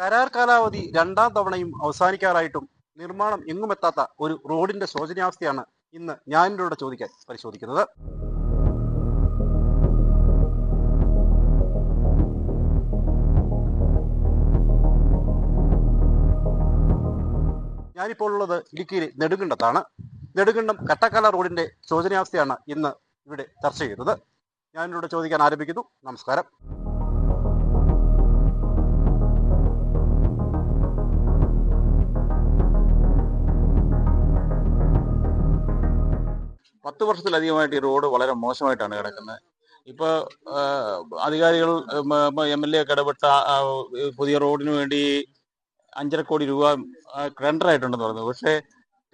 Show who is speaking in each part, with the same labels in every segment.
Speaker 1: കരാർ കാലാവധി രണ്ടാം തവണയും അവസാനിക്കാറായിട്ടും നിർമ്മാണം എങ്ങുമെത്താത്ത ഒരു റോഡിന്റെ ശോചനീയാവസ്ഥയാണ് ഇന്ന് ഞാനിലൂടെ ചോദിക്കാൻ പരിശോധിക്കുന്നത്. ഞാനിപ്പോൾ ഉള്ളത് ഇടുക്കിയിലെ നെടുങ്കണ്ടത്താണ്. നെടുങ്കണ്ടം കട്ടക്കാല റോഡിന്റെ ശോചനീയാവസ്ഥയാണ് ഇന്ന് ഇവിടെ ചർച്ച ചെയ്യുന്നത് ഞാനിവിടെ ചോദിക്കാൻ ആരംഭിക്കുന്നു. നമസ്കാരം.
Speaker 2: പത്ത് വർഷത്തിലധികമായിട്ട് ഈ റോഡ് വളരെ മോശമായിട്ടാണ് കിടക്കുന്നത്. ഇപ്പൊ അധികാരികൾ എം എൽ എ ഒക്കെ ഇടപെട്ട പുതിയ റോഡിന് വേണ്ടി അഞ്ചര കോടി രൂപ ടെൻഡർ ആയിട്ടുണ്ടെന്ന് പറഞ്ഞു. പക്ഷേ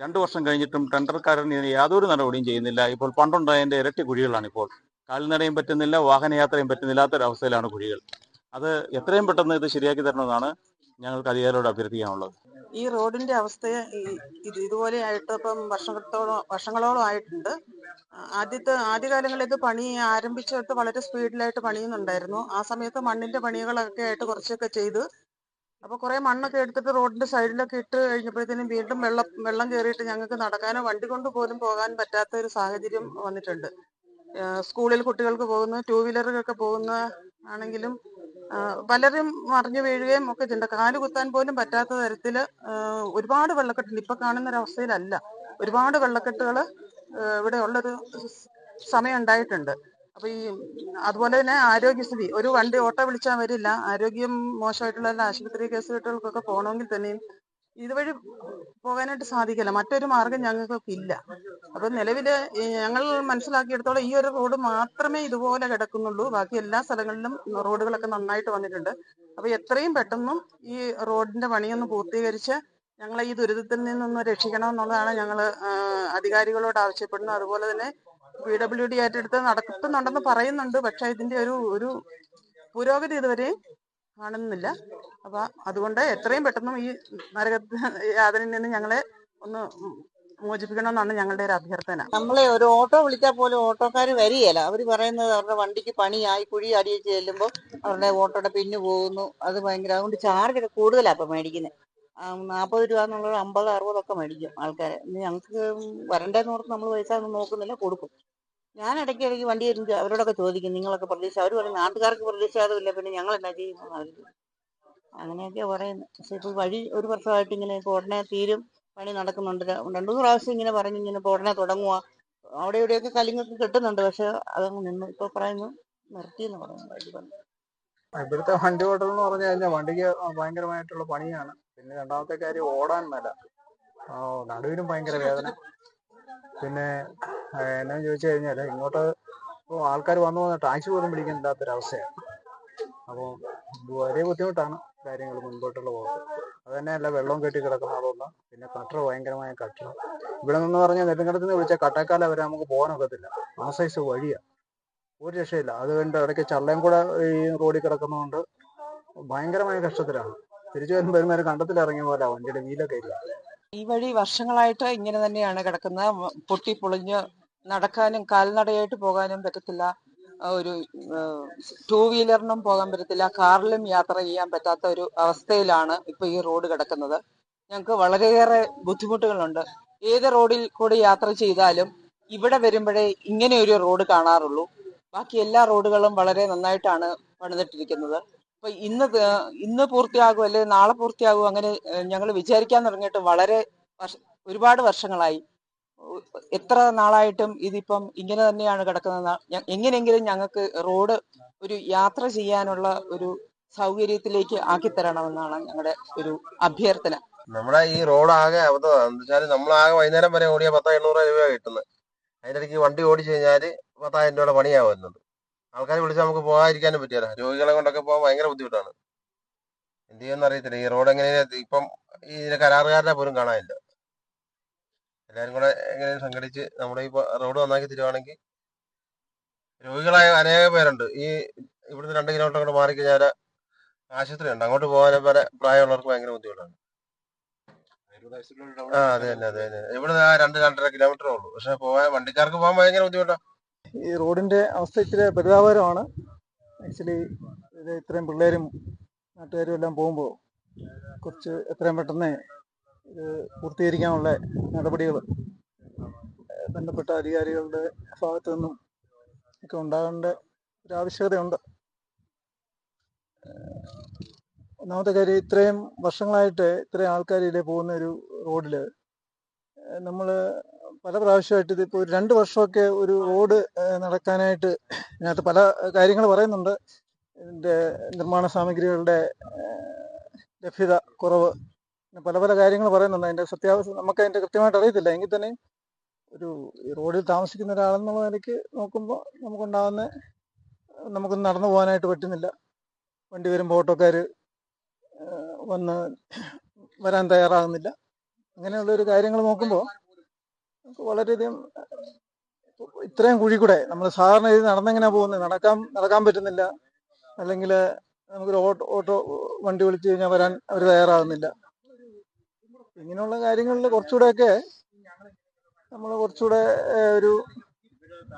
Speaker 2: രണ്ടു വർഷം കഴിഞ്ഞിട്ടും ടെൻഡർക്കാരൻ ഇതിന് യാതൊരു നടപടിയും ചെയ്യുന്നില്ല. ഇപ്പോൾ പണ്ടുണ്ടായതിന്റെ ഇരട്ടി കുഴികളാണ് ഇപ്പോൾ കാൽനടയും പറ്റുന്നില്ല വാഹനയാത്രയും പറ്റുന്നില്ലാത്തൊരവസ്ഥയിലാണ് കുഴികൾ. അത് എത്രയും പെട്ടെന്ന് ഇത് ശരിയാക്കി തരണമെന്നാണ് ഞങ്ങൾക്ക് അധികാരിയോട് അഭ്യർത്ഥിക്കാനുള്ളത്.
Speaker 3: ഈ റോഡിന്റെ അവസ്ഥയെ ഇത് ഇതുപോലെ ആയിട്ട് ഇപ്പം വർഷത്തോളം വർഷങ്ങളോളം ആയിട്ടുണ്ട്. ആദ്യത്തെ ആദ്യകാലങ്ങളിൽ ഇത് പണി ആരംഭിച്ചിട്ട് വളരെ സ്പീഡിലായിട്ട് പണിയുന്നുണ്ടായിരുന്നു. ആ സമയത്ത് മണ്ണിന്റെ പണികളൊക്കെ ആയിട്ട് കുറച്ചൊക്കെ ചെയ്ത് അപ്പൊ കുറെ മണ്ണൊക്കെ എടുത്തിട്ട് റോഡിന്റെ സൈഡിലൊക്കെ ഇട്ട് കഴിഞ്ഞപ്പോഴത്തേനും വീണ്ടും വെള്ളം വെള്ളം കയറിയിട്ട് ഞങ്ങൾക്ക് നടക്കാനോ വണ്ടി കൊണ്ട് പോലും പോകാൻ പറ്റാത്ത ഒരു സാഹചര്യം വന്നിട്ടുണ്ട്. സ്കൂളിൽ കുട്ടികൾക്ക് പോകുന്ന ടൂ വീലറിലൊക്കെ പോകുന്ന ആണെങ്കിലും പലരും മറിഞ്ഞു വീഴുകയും ഒക്കെ ചെയ്യുന്നുണ്ട് കാൽ കുത്താൻ പോലും പറ്റാത്ത തരത്തിൽ ഒരുപാട് വെള്ളക്കെട്ടുണ്ട് ഇപ്പൊ കാണുന്ന ഒരവസ്ഥയിലല്ല ഒരുപാട് വെള്ളക്കെട്ടുകൾ ഇവിടെ ഉള്ളൊരു സമയം ഉണ്ടായിട്ടുണ്ട്. അപ്പൊ ഈ അതുപോലെ തന്നെ ആരോഗ്യസ്ഥിതി. ഒരു വണ്ടി ഓട്ടോ വിളിച്ചാൽ വരില്ല. ആരോഗ്യം മോശമായിട്ടുള്ള ആശുപത്രി കേസുകെട്ടുകൾക്കൊക്കെ പോകണമെങ്കിൽ തന്നെയും ഇതുവഴി പോകാനായിട്ട് സാധിക്കില്ല. മറ്റൊരു മാർഗം ഞങ്ങൾക്ക് ഇല്ല അപ്പൊ നിലവിൽ ഞങ്ങൾ മനസ്സിലാക്കിയെടുത്തോളം ഈ ഒരു റോഡ് മാത്രമേ ഇതുപോലെ കിടക്കുന്നുള്ളൂ. ബാക്കി എല്ലാ സ്ഥലങ്ങളിലും റോഡുകളൊക്കെ നന്നായിട്ട് വന്നിട്ടുണ്ട്. അപ്പൊ എത്രയും പെട്ടെന്നും ഈ റോഡിന്റെ പണിയൊന്ന് പൂർത്തീകരിച്ച് ഞങ്ങളെ ഈ ദുരിതത്തിൽ നിന്നൊന്ന് രക്ഷിക്കണം എന്നുള്ളതാണ് ഞങ്ങൾ അധികാരികളോട് ആവശ്യപ്പെടുന്നത്. അതുപോലെ തന്നെ പി ഡബ്ല്യു ഡി ഏറ്റെടുത്ത് നടക്കുന്നുണ്ടെന്ന് പറയുന്നുണ്ട്. പക്ഷെ ഇതിന്റെ ഒരു ഒരു പുരോഗതി ഇതുവരെ കാണുന്നില്ല. അപ്പൊ അതുകൊണ്ട് എത്രയും പെട്ടെന്ന് ഈ നരക യാതനയിൽ നിന്ന് ഞങ്ങളെ ഒന്ന് മോചിപ്പിക്കണമെന്നാണ് ഞങ്ങളുടെ ഒരു അഭ്യർത്ഥന.
Speaker 4: നമ്മളെ ഒരു ഓട്ടോ വിളിച്ചാൽ പോലും ഓട്ടോക്കാർ വരികയില്ല. അവർ പറയുന്നത് അവരുടെ വണ്ടിക്ക് പണിയായി കുഴി അടിയിൽ ചെല്ലുമ്പോൾ അവരുടെ ഓട്ടോടെ പിന്നു പോകുന്നു. അത് ഭയങ്കര അതുകൊണ്ട് ചാർജ് ഒക്കെ കൂടുതലാണ് ഇപ്പം മേടിക്കുന്നത് നാൽപ്പത് രൂപ എന്നുള്ളത് അമ്പത് അറുപതൊക്കെ മേടിക്കും ആൾക്കാർ ഞങ്ങൾക്ക് വരണ്ടേന്ന് ഓർത്ത് നമ്മൾ പൈസ ഒന്നും നോക്കുന്നില്ല കൊടുക്കും. ഞാൻ ഇടയ്ക്ക് ഇടയ്ക്ക് വണ്ടി വരും അവരോടൊക്കെ ചോദിക്കും നിങ്ങളൊക്കെ പ്രതീക്ഷ അവർ പറയും നാട്ടുകാർക്ക് പ്രതീക്ഷാതില്ല പിന്നെ ഞങ്ങൾ എന്നാ ചെയ്യും അവർ പറയുന്നു. പക്ഷെ ഇപ്പോൾ വഴി ഒരു വർഷമായിട്ട് ഇങ്ങനെ ഇപ്പോൾ ഉടനെ തീരും പണി നടക്കുന്നുണ്ട്. രണ്ടു പ്രാവശ്യം ഇങ്ങനെ പറഞ്ഞു ഇങ്ങനെ ഇപ്പോൾ ഉടനെ തുടങ്ങുക അവിടെ ഇവിടെയൊക്കെ കലിങ്ങൊക്കെ കിട്ടുന്നുണ്ട് പക്ഷെ അതങ്ങ് നിന്ന് ഇപ്പൊ പറയുന്നു നിർത്തി എന്ന് പറയുന്നു വഴി പറഞ്ഞു.
Speaker 5: ഇവിടുത്തെ വണ്ടി ഓട്ടം എന്ന് പറഞ്ഞു കഴിഞ്ഞാൽ വണ്ടിക്ക് ഭയങ്കരമായിട്ടുള്ള പണിയാണ്. പിന്നെ രണ്ടാമത്തെ കാര്യം ഓടാൻ മേല. ആ, നടുവിനും ഭയങ്കര വേദന. പിന്നെ എന്നാന്ന് ചോദിച്ചു കഴിഞ്ഞാൽ ഇങ്ങോട്ട് ഇപ്പോൾ ആൾക്കാർ വന്നു വന്ന ടാക്സി പോലും പിടിക്കാൻ ഇല്ലാത്തൊരവസ്ഥയാണ് അപ്പോൾ വളരെ ബുദ്ധിമുട്ടാണ് കാര്യങ്ങൾ മുൻപോട്ടുള്ള പോക്ക്. അത് തന്നെയല്ല വെള്ളം കെട്ടി കിടക്കുന്ന ആളൊന്നും പിന്നെ കട്ടർ ഭയങ്കരമായ കട്ടർ ഇവിടെ നിന്ന് പറഞ്ഞാൽ നെടുങ്കണ്ടത്ത് നിന്ന് വിളിച്ചാൽ കട്ടക്കാല വരെ നമുക്ക് പോകാനൊക്കത്തില്ല. ആ സൈസ് വഴിയാണ് ഒരു രക്ഷയില്ല. അത് കണ്ട് ഇടയ്ക്ക് ചള്ളയും കൂടെ ഈ റോഡിൽ കിടക്കുന്നതുകൊണ്ട് ഭയങ്കരമായ കഷ്ടത്തിലാണ്. തിരിച്ചു വരുമ്പോൾ കണ്ടത്തിൽ ഇറങ്ങിയ പോലെ വണ്ടിയുടെ വീലൊക്കെ ഇല്ല
Speaker 3: ഈ വഴി വർഷങ്ങളായിട്ട് ഇങ്ങനെ തന്നെയാണ് കിടക്കുന്നത്. പൊട്ടി പൊളിഞ്ഞ് നടക്കാനും കാൽനടയായിട്ട് പോകാനും പറ്റത്തില്ല. ഒരു ടൂ വീലറിനും പോകാൻ പറ്റത്തില്ല. കാറിലും യാത്ര ചെയ്യാൻ പറ്റാത്ത ഒരു അവസ്ഥയിലാണ് ഇപ്പൊ ഈ റോഡ് കിടക്കുന്നത്. ഞങ്ങൾക്ക് വളരെയേറെ ബുദ്ധിമുട്ടുകളുണ്ട്. ഏത് റോഡിൽ കൂടി യാത്ര ചെയ്താലും ഇവിടെ വരുമ്പോഴേ ഇങ്ങനെ ഒരു റോഡ് കാണാറുള്ളൂ. ബാക്കി എല്ലാ റോഡുകളും വളരെ നന്നായിട്ടാണ് പണിതിട്ടിരിക്കുന്നത്. അപ്പൊ ഇന്ന് ഇന്ന് പൂർത്തിയാകും അല്ലെങ്കിൽ നാളെ പൂർത്തിയാകും അങ്ങനെ ഞങ്ങൾ വിചാരിക്കാൻ തുടങ്ങിയിട്ട് വളരെ ഒരുപാട് വർഷങ്ങളായി. എത്ര നാളായിട്ടും ഇതിപ്പം ഇങ്ങനെ തന്നെയാണ് കിടക്കുന്നത്. എങ്ങനെയെങ്കിലും ഞങ്ങൾക്ക് റോഡ് ഒരു യാത്ര ചെയ്യാനുള്ള ഒരു സൗകര്യത്തിലേക്ക് ആക്കി തരണമെന്നാണ് ഞങ്ങളുടെ ഒരു അഭ്യർത്ഥന.
Speaker 6: നമ്മുടെ ഈ റോഡ് ആകെ അബദ്ധമാണ് എന്ന് വെച്ചാൽ നമ്മളാകെ വൈകുന്നേരം വരെ ഓടിയ പത്തോ എണ്ണൂറ് രൂപ കിട്ടുന്നത്. അതിന്റെ ഇടയ്ക്ക് വണ്ടി ഓടിച്ചു കഴിഞ്ഞാൽ പത്തായിരം രൂപയുടെ പണിയാണ് വരുന്നത് വിളിച്ച് വിളിച്ചാൽ നമുക്ക് പോകാതിരിക്കാനും പറ്റില്ല. രോഗികളെ കൊണ്ടൊക്കെ പോകാൻ ഭയങ്കര ബുദ്ധിമുട്ടാണ്. എന്ത് ചെയ്യുമെന്ന് അറിയത്തില്ല. ഈ റോഡ് എങ്ങനെ ഇപ്പം ഈ ഇതിന്റെ കരാറുകാരനെ പോലും കാണാനില്ല. എല്ലാവരും കൂടെ എങ്ങനെ സംഘടിച്ച് നമ്മുടെ ഈ റോഡ് നന്നാക്കി തരുവാണെങ്കിൽ രോഗികളായ അനേകം പേരുണ്ട്. ഈ ഇവിടുന്ന് രണ്ട് കിലോമീറ്റർ കൂടെ മാറിക്കഴിഞ്ഞാൽ ആശുപത്രി ഉണ്ട് അങ്ങോട്ട് പോകാനും വരെ പ്രായമുള്ളവർക്ക് ഭയങ്കര ബുദ്ധിമുട്ടാണ്. ആ അതെ തന്നെ അതെ തന്നെ. ഇവിടുന്ന് രണ്ട് രണ്ടര കിലോമീറ്ററേ ഉള്ളൂ. പക്ഷെ പോകാൻ വണ്ടിക്കാർക്ക് പോകാൻ ഭയങ്കര ബുദ്ധിമുട്ടാണ്
Speaker 5: ഈ റോഡിന്റെ അവസ്ഥ ഇച്ചിരി പരിതാപകരമാണ് ആക്ച്വലി ഇത് ഇത്രയും പിള്ളേരും നാട്ടുകാരും എല്ലാം പോകുമ്പോൾ
Speaker 7: കുറച്ച് എത്രയും പെട്ടെന്ന് ഇത് പൂർത്തീകരിക്കാനുള്ള നടപടികൾ ബന്ധപ്പെട്ട അധികാരികളുടെ ഭാഗത്തു നിന്നും ഒക്കെ ഉണ്ടാകേണ്ട ഒരു ആവശ്യകതയുണ്ട്. ഒന്നാമത്തെ കാര്യം ഇത്രയും വർഷങ്ങളായിട്ട് ഇത്രയും ആൾക്കാർ ഇതിലെ പോകുന്ന ഒരു റോഡിൽ നമ്മൾ പല പ്രാവശ്യമായിട്ട് ഇതിപ്പോൾ ഒരു രണ്ട് വർഷമൊക്കെ ഒരു റോഡ് നടക്കാനായിട്ട് ഇതിനകത്ത് പല കാര്യങ്ങൾ പറയുന്നുണ്ട്. ഇതിന്റെ നിർമ്മാണ സാമഗ്രികളുടെ ലഭ്യത കുറവ് പല പല കാര്യങ്ങൾ പറയുന്നുണ്ട്. അതിന്റെ സത്യാവസ്ഥ നമുക്ക് അതിന്റെ കൃത്യമായിട്ട് അറിയത്തില്ല. എങ്കിൽ തന്നെ ഒരു റോഡിൽ താമസിക്കുന്ന ഒരാളെന്നുള്ള നിലയ്ക്ക് നോക്കുമ്പോൾ നമുക്കുണ്ടാകുന്ന നമുക്ക് നടന്നു പോകാനായിട്ട് പറ്റുന്നില്ല. വണ്ടി വരുമ്പോൾ ഓട്ടോക്കാർ വന്ന് വരാൻ തയ്യാറാകുന്നില്ല. അങ്ങനെയുള്ള ഒരു കാര്യങ്ങൾ നോക്കുമ്പോൾ നമുക്ക് വളരെയധികം ഇത്രയും കുഴി കൂടെ നമ്മൾ സാധാരണ ഇത് നടന്നെങ്ങനെ പോകുന്നത് നടക്കാൻ നടക്കാൻ പറ്റുന്നില്ല. അല്ലെങ്കിൽ നമുക്കൊരു ഓട്ടോ ഓട്ടോ വണ്ടി വിളിച്ചു കഴിഞ്ഞാൽ വരാൻ അവർ തയ്യാറാകുന്നില്ല ഇങ്ങനെയുള്ള കാര്യങ്ങളിൽ കുറച്ചുകൂടെയൊക്കെ നമ്മൾ കുറച്ചുകൂടെ ഒരു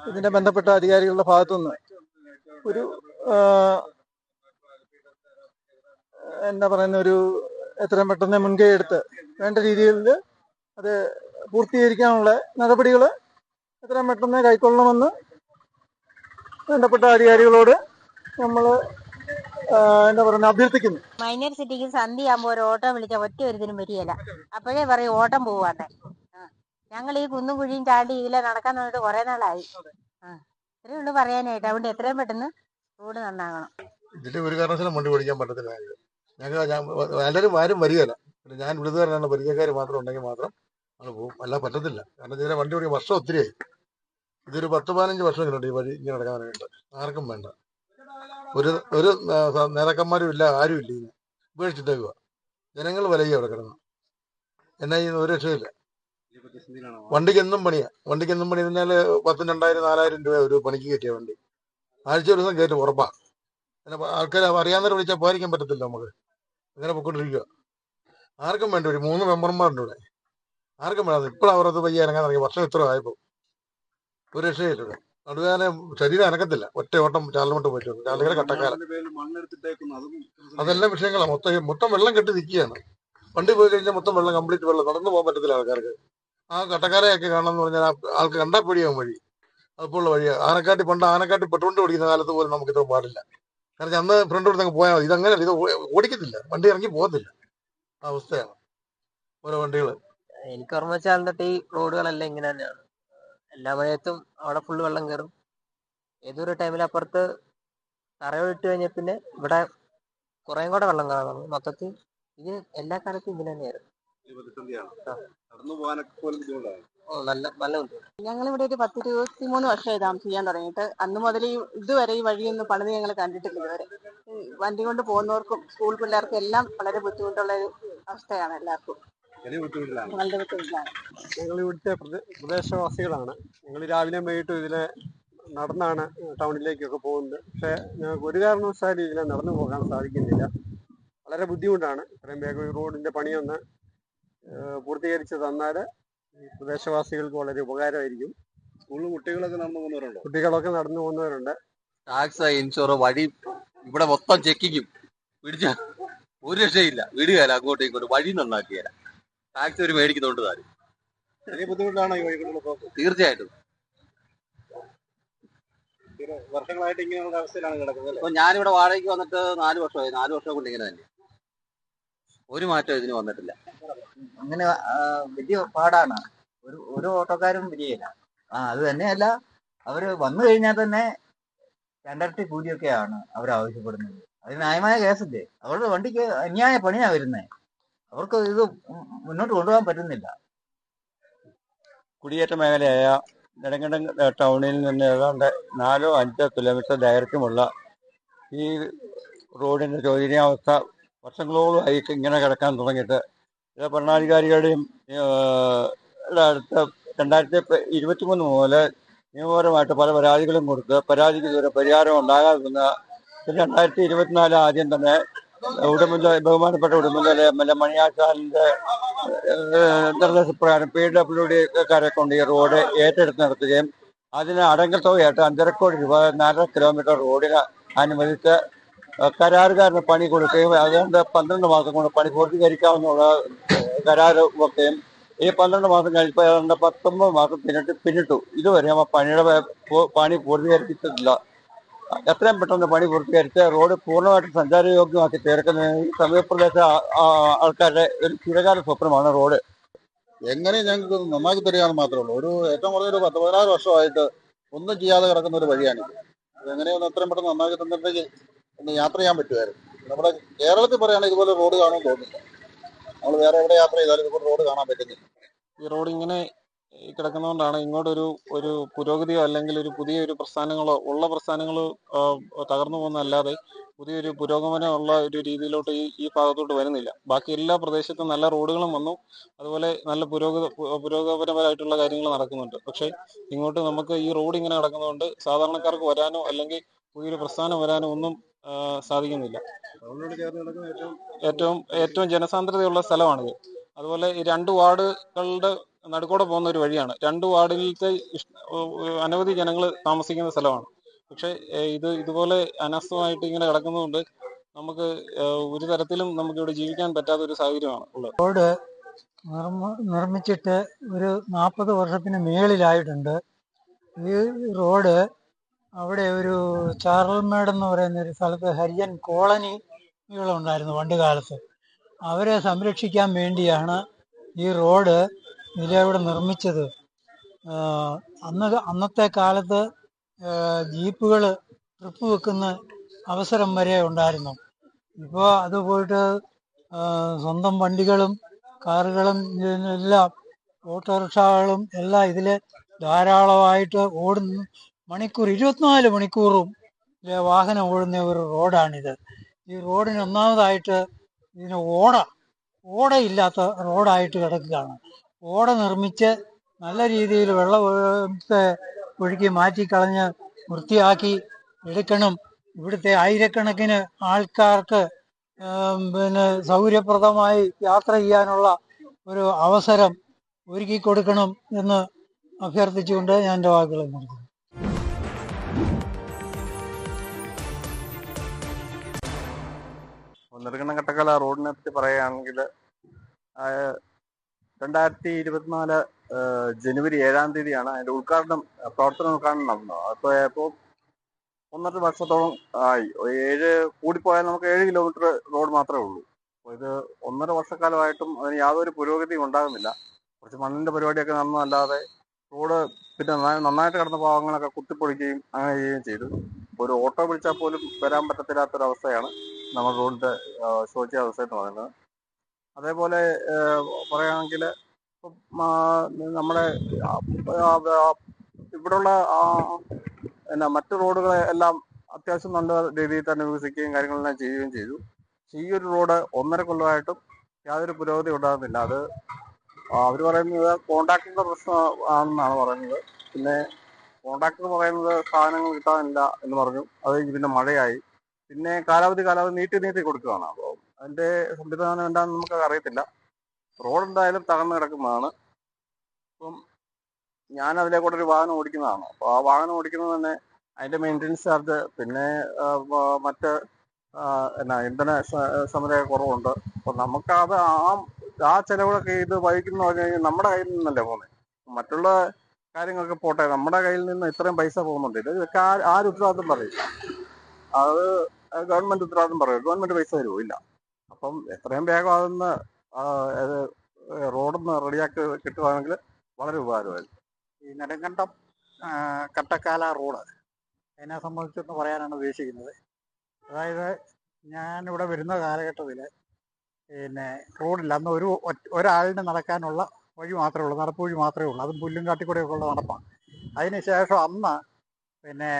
Speaker 7: ഇതിന്റെ ബന്ധപ്പെട്ട അധികാരികളുടെ ഭാഗത്തുനിന്ന് ഒരു എന്താ പറയുന്ന ഒരു എത്രയും പെട്ടെന്ന് മുൻകൈ എടുത്ത് വേണ്ട രീതിയിൽ അത് പൂർത്തീകരിക്കാനുള്ള നടപടികൾ എത്രയും പെട്ടെന്ന് കൈക്കൊള്ളണമെന്ന് ബന്ധപ്പെട്ട അധികാരികളോട് നമ്മൾ എന്താ പറയുക അഭ്യർത്ഥിക്കുന്നു.
Speaker 8: മൈനർ സിറ്റിക്ക് സന്ധി ആകുമ്പോ ഒരു ഓട്ടം വിളിച്ച ഒറ്റ ഒരുതിനും വരികയില്ല അപ്പോഴേ പറയും ഓട്ടം പോവാന്നെ. ഞങ്ങൾ ഈ കുന്നും കുഴിയും ചാണ്ടി ഇതിലെ നടക്കാൻ വേണ്ടി കുറെ നാളായി. ഉള്ളൂ പറയാനായിട്ട്. അതുകൊണ്ട് എത്രയും പെട്ടെന്ന് റോഡ് നന്നാകണം.
Speaker 9: ഇതിന്റെ ഒരു കാരണവശാലും വണ്ടി ഓടിക്കാൻ പറ്റത്തില്ല. ഞങ്ങൾ ഞാൻ എല്ലാവരും ആരും വരികയില്ല. ഞാൻ വിടുന്നവരാണ് പരിചയക്കാർ മാത്രം ഉണ്ടെങ്കിൽ മാത്രം. നമ്മൾ പോകും. അല്ല പറ്റത്തില്ല. കാരണം ഇതിനെ വണ്ടി ഓടിക്കാൻ വർഷം ഒത്തിരിയായി. ഇതൊരു പത്ത് പതിനഞ്ച് വർഷം ഇങ്ങനെ ഈ വഴി ഇങ്ങനെ നടക്കാനായിട്ട്. ആർക്കും വേണ്ട. ഒരു ഒരു നേതാക്കന്മാരും ഇല്ല ആരും ഇല്ല ഇങ്ങനെ. ഉപേക്ഷിച്ചിട്ടേക്കുക ജനങ്ങൾ വലയുക അവിടെ കിടന്നു. എന്നാ ചെയ്യുന്ന ഒരു രക്ഷയില്ല. വണ്ടിക്ക് എന്നും പണിയാ. വണ്ടിക്ക് എന്നും പണി കഴിഞ്ഞാൽ പത്തും രണ്ടായിരം നാലായിരം രൂപ ഒരു പണിക്ക് കയറ്റിയ വണ്ടി. ആഴ്ച ഒരു ദിവസം കയറ്റി ഉറപ്പാ. പിന്നെ ആൾക്കാർ അറിയാവുന്നവരെ വിളിച്ചാൽ പോയിരിക്കാൻ പറ്റത്തില്ല നമുക്ക്. അങ്ങനെ പൊക്കോണ്ടിരിക്കുക ആർക്കും വേണ്ട. ഒരു മൂന്ന് മെമ്പർമാരുണ്ട് ഇവിടെ. ആർക്കും വേണം. ഇപ്പോഴും അവരത് പയ്യെ ഇറങ്ങാൻ തുടങ്ങി വർഷം ഇത്ര ആയപ്പോൾ ഒരു രക്ഷയില്ല നടുവേദന ശരീരം അനക്കത്തില്ല. ഒറ്റ ഓട്ടം ചാലമോട്ട് പോയിട്ട് ചാലകര കട്ടക്കാരൻ അതെല്ലാം വിഷയങ്ങളാണ്. മൊത്തം മൊത്തം വെള്ളം കെട്ടി നിൽക്കുകയാണ്. വണ്ടി പോയി കഴിഞ്ഞാൽ മൊത്തം വെള്ളം കംപ്ലീറ്റ് വെള്ളം. നടന്നു പോകാൻ പറ്റത്തില്ല ആൾക്കാർക്ക്. ആ കട്ടക്കാരെയൊക്കെ കാണണമെന്ന് പറഞ്ഞാൽ ആൾക്ക് കണ്ടാൽ പേടിയാവും വഴി. അതുപോലുള്ള വഴി ആനക്കാട്ടി പണ്ട് ആനക്കാട്ടി പെട്ടുകൊണ്ട് ഓടിക്കുന്ന കാലത്ത് പോലും നമുക്ക് ഇത്ര പാടില്ല. കാരണം അന്ന് ഫ്രണ്ട് കൊടുത്തങ്ങ് പോയാൽ മതി. ഇതങ്ങനെ ഇത് ഓടിക്കത്തില്ല. വണ്ടി ഇറങ്ങി പോകത്തില്ല. ആ അവസ്ഥയാണ്. ഓരോ വണ്ടികൾ
Speaker 10: എനിക്ക് ഓർമ്മ വെച്ചാൽ തൊട്ട് ഈ റോഡുകളെല്ലാം ഇങ്ങനെ തന്നെയാണ്. എല്ലാ മഴയത്തും അവിടെ ഫുള്ള് വെള്ളം കയറും ഏതൊരു ടൈമിൽ അപ്പുറത്ത് തറയോട്ട് കഴിഞ്ഞ പിന്നെ ഇവിടെ കുറേം കൂടെ വെള്ളം കാണും മൊത്തത്തിൽ ഇത് എല്ലാ കാലത്തും ഇങ്ങനെ തന്നെയായിരുന്നു.
Speaker 11: ഞങ്ങൾ
Speaker 10: ഓ നല്ല നല്ല ബുദ്ധിമുട്ട്
Speaker 12: ഞങ്ങളിവിടെ ഒരു പത്ത് ഇരുപത്തിമൂന്ന് വർഷമായി താമസിക്കാൻ തുടങ്ങിയിട്ട് അന്ന് മുതൽ ഈ ഇതുവരെ ഈ വഴിയൊന്നും പണിത് ഞങ്ങൾ കണ്ടിട്ടില്ല ഇതുവരെ. വണ്ടി കൊണ്ട് പോകുന്നവർക്കും സ്കൂൾ പിള്ളേർക്കും എല്ലാം വളരെ ബുദ്ധിമുട്ടുള്ള ഒരു അവസ്ഥയാണ് എല്ലാവർക്കും. ബുദ്ധിമുട്ടാണ്
Speaker 5: ഞങ്ങൾ ഇവിടുത്തെ പ്രദേശവാസികളാണ്. ഞങ്ങൾ രാവിലെ വൈകിട്ടും ഇതിലെ നടന്നാണ് ടൗണിലേക്കൊക്കെ പോകുന്നത്. പക്ഷേ ഞങ്ങൾക്ക് ഒരു കാരണവശാലും ഇതിലെ നടന്നു പോകാൻ സാധിക്കുന്നില്ല. വളരെ ബുദ്ധിമുട്ടാണ്. ഇത്രയും വേഗം ഈ റോഡിന്റെ പണിയൊന്ന് പൂർത്തീകരിച്ച് തന്നാൽ ഈ പ്രദേശവാസികൾക്ക് വളരെ ഉപകാരമായിരിക്കും.
Speaker 11: സ്കൂളിൽ കുട്ടികളൊക്കെ നടന്നു പോകുന്നവരുണ്ടോ?
Speaker 5: കുട്ടികളൊക്കെ നടന്നു പോകുന്നവരുണ്ട്.
Speaker 13: ടാക്സ് ഇൻഷുർ വഴി ഇവിടെ മൊത്തം ചെക്കിക്കും. പിടിച്ച ഒരു രക്ഷയില്ല. വിടുകയല്ല അങ്ങോട്ടേക്കോട്ട് ഇങ്ങോട്ടും വഴി നന്നാക്കിയല്ല ടാക്സ് ഒരു മേടിക്കുന്നുണ്ട് താര്
Speaker 11: വലിയ ബുദ്ധിമുട്ടാണ് ഈ
Speaker 13: തീർച്ചയായിട്ടും.
Speaker 11: വർഷങ്ങളായിട്ട് ഇങ്ങനെയുള്ള അവസ്ഥയിലാണ് കിടക്കുന്നത് അല്ലേ?
Speaker 13: ഇപ്പൊ ഞാനിവിടെ വാടകയ്ക്ക് വന്നിട്ട് നാല് വർഷമായി. നാല് വർഷം കൊണ്ട് ഇങ്ങനെ തന്നെ. ഒരു മാറ്റം ഇതിന് വന്നിട്ടില്ല.
Speaker 14: അങ്ങനെ ആ, വലിയ പാടാണ്. ഒരു ഒരു ഓട്ടോക്കാരും വിജയില്ല ആ അത് തന്നെയല്ല. അവർ വന്നു കഴിഞ്ഞാൽ തന്നെ രണ്ടരട്ടി കൂലിയൊക്കെയാണ് അവർ ആവശ്യപ്പെടുന്നത് അത് ന്യായമായ കേസല്ലേ? അവരുടെ വണ്ടിക്ക് അന്യായ പണിയാ വരുന്നത് അവർക്ക് ഇത് മുന്നോട്ട് കൊണ്ടുപോകാൻ പറ്റുന്നില്ല.
Speaker 15: കുടിയേറ്റ മേഖലയായ നെടുങ്കണ്ടം ടൗണിൽ നിന്ന് ഏതാണ്ട് നാലോ അഞ്ചോ കിലോമീറ്റർ ദൈർഘ്യമുള്ള ഈ റോഡിന്റെ ശോചനീയാവസ്ഥ വർഷങ്ങളോളമായി ഇങ്ങനെ കിടക്കാൻ തുടങ്ങിയിട്ട് ചില ഭരണാധികാരികളുടെയും അടുത്ത രണ്ടായിരത്തി ഇരുപത്തി മൂന്ന് മുതൽ നിയമപരമായിട്ട് പല പരാതികളും കൊടുത്ത് പരാതിക്ക് ഇതുവരെ പരിഹാരം ഉണ്ടാകാതിരുന്ന വന്ന രണ്ടായിരത്തി ഇരുപത്തിനാല് ആദ്യം തന്നെ ഉടുമ്പല ബഹുമാനപ്പെട്ട ഉടുമ്പല എം എൽ എ മണിയാശാലിന്റെ നിർദ്ദേശപ്രകാരം പി ഡബ്ല്യു ഡി കാരെ കൊണ്ട് ഈ റോഡ് ഏറ്റെടുത്ത് നടത്തുകയും അതിന് അടങ്കൽ തുകയായിട്ട് അഞ്ചര കോടി രൂപ നാലര കിലോമീറ്റർ റോഡിന് അനുവദിച്ച് കരാറുകാരന് പണി കൊടുക്കുകയും അതുകൊണ്ട് പന്ത്രണ്ട് മാസം കൊണ്ട് പണി പൂർത്തീകരിക്കാവുന്ന കരാറ് വെക്കുകയും ഈ പന്ത്രണ്ട് മാസം കഴിഞ്ഞപ്പോൾ ഏതാണ്ട് പത്തൊമ്പത് മാസം പിന്നിട്ട് പിന്നിട്ടു. ഇതുവരെ പണിയുടെ പണി പൂർത്തീകരിച്ചിട്ടില്ല. എത്രയും പെട്ടെന്ന് പണി പൂർത്തീകരിച്ച് റോഡ് പൂർണമായിട്ട് സഞ്ചാരയോഗ്യമാക്കി തീർക്കുന്നതിന് ഈ സമീപപ്രദേശ ആൾക്കാരുടെ ഒരു ചിരകാല സ്വപ്നമാണ് റോഡ്.
Speaker 11: എങ്ങനെ ഞങ്ങൾക്ക് നന്നാക്കി തരികയാണ് മാത്രമേ ഉള്ളൂ. ഒരു ഏറ്റവും കുറഞ്ഞ ഒരു പത്ത് പതിനാറ് വർഷമായിട്ട് ഒന്നും ചെയ്യാതെ കിടക്കുന്ന ഒരു വഴിയാണിത് എങ്ങനെയൊന്ന് എത്രയും പെട്ടെന്ന് നന്നാക്കി തന്നിട്ടേക്ക് ഒന്ന് യാത്ര ചെയ്യാൻ പറ്റുമായിരുന്നു. നമ്മുടെ കേരളത്തിൽ പറയുകയാണെങ്കിൽ ഇതുപോലെ റോഡ് കാണുമെന്ന് തോന്നുന്നില്ല. നമ്മൾ വേറെ എവിടെ യാത്ര ചെയ്താലും ഇതുപോലെ റോഡ് കാണാൻ പറ്റുന്നില്ല.
Speaker 16: ഈ റോഡ് ഇങ്ങനെ കിടക്കുന്നതുകൊണ്ടാണ് ഇങ്ങോട്ടൊരു ഒരു പുരോഗതിയോ അല്ലെങ്കിൽ ഒരു പുതിയൊരു പ്രസ്ഥാനങ്ങളോ ഉള്ള പ്രസ്ഥാനങ്ങളോ തകർന്നു പോകുന്നതല്ലാതെ പുതിയൊരു പുരോഗമനം ഉള്ള ഒരു രീതിയിലോട്ട് ഈ ഈ ഭാഗത്തോട്ട് വരുന്നില്ല. ബാക്കി എല്ലാ പ്രദേശത്തും നല്ല റോഡുകളും വന്നു. അതുപോലെ നല്ല പുരോഗത പുരോഗമനപരമായിട്ടുള്ള കാര്യങ്ങൾ നടക്കുന്നുണ്ട്. പക്ഷേ ഇങ്ങോട്ട് നമുക്ക് ഈ റോഡ് ഇങ്ങനെ കിടക്കുന്നതുകൊണ്ട് സാധാരണക്കാർക്ക് വരാനോ അല്ലെങ്കിൽ പുതിയൊരു പ്രസ്ഥാനം വരാനോ ഒന്നും സാധിക്കുന്നില്ല.
Speaker 11: ഏറ്റവും
Speaker 16: ഏറ്റവും ജനസാന്ദ്രതയുള്ള സ്ഥലമാണിത്. അതുപോലെ ഈ രണ്ട് വാർഡുകളുടെ നടുക്കൂടെ പോകുന്ന ഒരു വഴിയാണ്. രണ്ട് വാർഡിലത്തെ അനവധി ജനങ്ങൾ താമസിക്കുന്ന സ്ഥലമാണ്. പക്ഷേ ഇത് ഇതുപോലെ അനസ്ഥമായിട്ട് ഇങ്ങനെ കിടക്കുന്നതുകൊണ്ട് നമുക്ക് ഒരു തരത്തിലും നമുക്ക് ഇവിടെ ജീവിക്കാൻ പറ്റാത്ത ഒരു സാഹചര്യമാണ് ഉള്ളത്.
Speaker 17: റോഡ് നിർമ്മ നിർമ്മിച്ചിട്ട് ഒരു നാൽപ്പത് വർഷത്തിന് മേളിലായിട്ടുണ്ട്. ഈ റോഡ് അവിടെ ഒരു ചാറൽമേട് എന്ന് പറയുന്ന ഒരു സ്ഥലത്ത് ഹരിജൻ കോളനികളുണ്ടായിരുന്നു പണ്ട് കാലത്ത് അവരെ സംരക്ഷിക്കാൻ വേണ്ടിയാണ് ഈ റോഡ് ഇതിലൂടെ നിർമ്മിച്ചത്. അന്ന് അന്നത്തെ കാലത്ത് ജീപ്പുകൾ ട്രിപ്പ് വെക്കുന്ന അവസരം വരെ ഉണ്ടായിരുന്നു. ഇപ്പോൾ അത് പോയിട്ട് സ്വന്തം വണ്ടികളും കാറുകളും എല്ലാം ഓട്ടോറിക്ഷകളും എല്ലാം ഇതിൽ ധാരാളമായിട്ട് ഓടുന്ന മണിക്കൂർ ഇരുപത്തിനാല് മണിക്കൂറും വാഹനം ഓടുന്ന ഒരു റോഡാണിത്. ഈ റോഡിന് ഒന്നാമതായിട്ട് ഇതിന് ഓട ഓടയില്ലാത്ത റോഡായിട്ട് കിടക്കുകയാണ്. ഓട നിർമ്മിച്ച് നല്ല രീതിയിൽ വെള്ളത്തെ ഒഴുക്കി മാറ്റിക്കളഞ്ഞ് വൃത്തിയാക്കി എടുക്കണം. ഇവിടുത്തെ ആയിരക്കണക്കിന് ആൾക്കാർക്ക് പിന്നെ സൗകര്യപ്രദമായി യാത്ര ചെയ്യാനുള്ള ഒരു അവസരം ഒരുക്കി കൊടുക്കണം എന്ന് അഭ്യർത്ഥിച്ചുകൊണ്ട് ഞാൻ എന്റെ വാക്കുകൾ നിർത്തുന്നു.
Speaker 18: നെടുങ്കണ്ടം കട്ടക്കല റോഡിനെ പറ്റി പറയുകയാണെങ്കിൽ രണ്ടായിരത്തി ഇരുപത്തിനാല് ജനുവരി ഏഴാം തീയതിയാണ് അതിന്റെ ഉദ്ഘാടനം പ്രവർത്തന ഉദ്ഘാടനം നടന്നത്. അപ്പോൾ ഇപ്പോൾ ഒന്നര വർഷത്തോളം ആയി. ഏഴ് കൂടിപ്പോയാൽ നമുക്ക് ഏഴ് കിലോമീറ്റർ റോഡ് മാത്രമേ ഉള്ളൂ. അപ്പോൾ ഇത് ഒന്നര വർഷക്കാലമായിട്ടും അതിന് യാതൊരു പുരോഗതിയും ഉണ്ടാകുന്നില്ല. കുറച്ച് മണ്ണിന്റെ പരിപാടിയൊക്കെ നടന്നതല്ലാതെ റോഡ് പിന്നെ നന്നായിട്ട് കിടന്ന ഭാഗങ്ങളൊക്കെ കുത്തിപ്പൊളിക്കുകയും അങ്ങനെ ചെയ്യുകയും ചെയ്തു. ഒരു ഓട്ടോ വിളിച്ചാൽ പോലും വരാൻ പറ്റത്തില്ലാത്തൊരവസ്ഥയാണ് നമ്മുടെ റോഡിന്റെ ശോച്യാവസ്ഥ എന്ന് പറയുന്നത്. അതേപോലെ പറയുകയാണെങ്കിൽ നമ്മുടെ ഇവിടുള്ള എന്നാ മറ്റു റോഡുകളെ എല്ലാം അത്യാവശ്യം നല്ല രീതിയിൽ തന്നെ വികസിക്കുകയും കാര്യങ്ങളെല്ലാം ചെയ്യുകയും ചെയ്തു. ഈ ഒരു റോഡ് ഒന്നര കൊല്ലമായിട്ടും യാതൊരു പുരോഗതി ഉണ്ടാകുന്നില്ല. അത് അവർ പറയുന്നത് കോണ്ടാക്ടിന്റെ പ്രശ്നം ആണെന്നാണ് പറയുന്നത്. പിന്നെ കോണ്ടാക്ടർ പറയുന്നത് സാധനങ്ങൾ കിട്ടാനില്ല എന്ന് പറഞ്ഞു. അത് പിന്നെ മഴയായി. പിന്നെ കാലാവധി കാലാവധി നീട്ടി നീട്ടി കൊടുക്കുകയാണ്. അപ്പോൾ അതിന്റെ സംവിധാനം എന്താണെന്ന് നമുക്ക് അറിയത്തില്ല. റോഡ് എന്തായാലും തകർന്നു കിടക്കുന്നതാണ്. അപ്പം ഞാൻ അതിലെ കൂടെ ഒരു വാഹനം ഓടിക്കുന്നതാണ്. അപ്പോൾ ആ വാഹനം ഓടിക്കുന്നത് തന്നെ അതിന്റെ മെയിന്റെനൻസ് ചാർജ് പിന്നെ മറ്റ് എന്നാ ഇന്ധന സമര കുറവുണ്ട്. അപ്പോൾ നമുക്ക് അത് ആ ആ ചെലവുകളൊക്കെ ഇത് വഹിക്കുന്ന നമ്മുടെ കയ്യിൽ നിന്നല്ലേ പോകുന്നത് മറ്റുള്ള കാര്യങ്ങളൊക്കെ പോട്ടെ നമ്മുടെ കയ്യിൽ നിന്ന് ഇത്രയും പൈസ പോകുന്നുണ്ട്. ഇത് ഇതൊക്കെ ആര് ഉത്തരവാദിത്വം പറയും. അത് ഗവൺമെന്റ് ഉത്തരവാദിത്വം പറയും. ഗവൺമെന്റ് പൈസ തരുമോ ഇല്ല. അപ്പം എത്രയും വേഗം അതൊന്ന് റോഡൊന്ന് റെഡിയാക്കി കിട്ടുവാണെങ്കിൽ വളരെ ഉപകാരമായിരുന്നു
Speaker 19: ഈ നെടുങ്കണ്ടം കട്ടക്കാല റോഡ് അതിനെ സംബന്ധിച്ചൊന്ന് പറയാനാണ് ഉദ്ദേശിക്കുന്നത്. അതായത് ഞാനിവിടെ വരുന്ന കാലഘട്ടത്തിൽ പിന്നെ റോഡില്ല അന്ന് ഒരു ഒരാളിന് നടക്കാനുള്ള വഴി മാത്രമേ ഉള്ളൂ നടപ്പ് വഴി മാത്രമേ ഉള്ളൂ. അതും പുല്ലും കാട്ടിക്കൂടെയൊക്കെ ഉള്ള നടപ്പാണ്. അതിന് ശേഷം അന്ന് പിന്നെ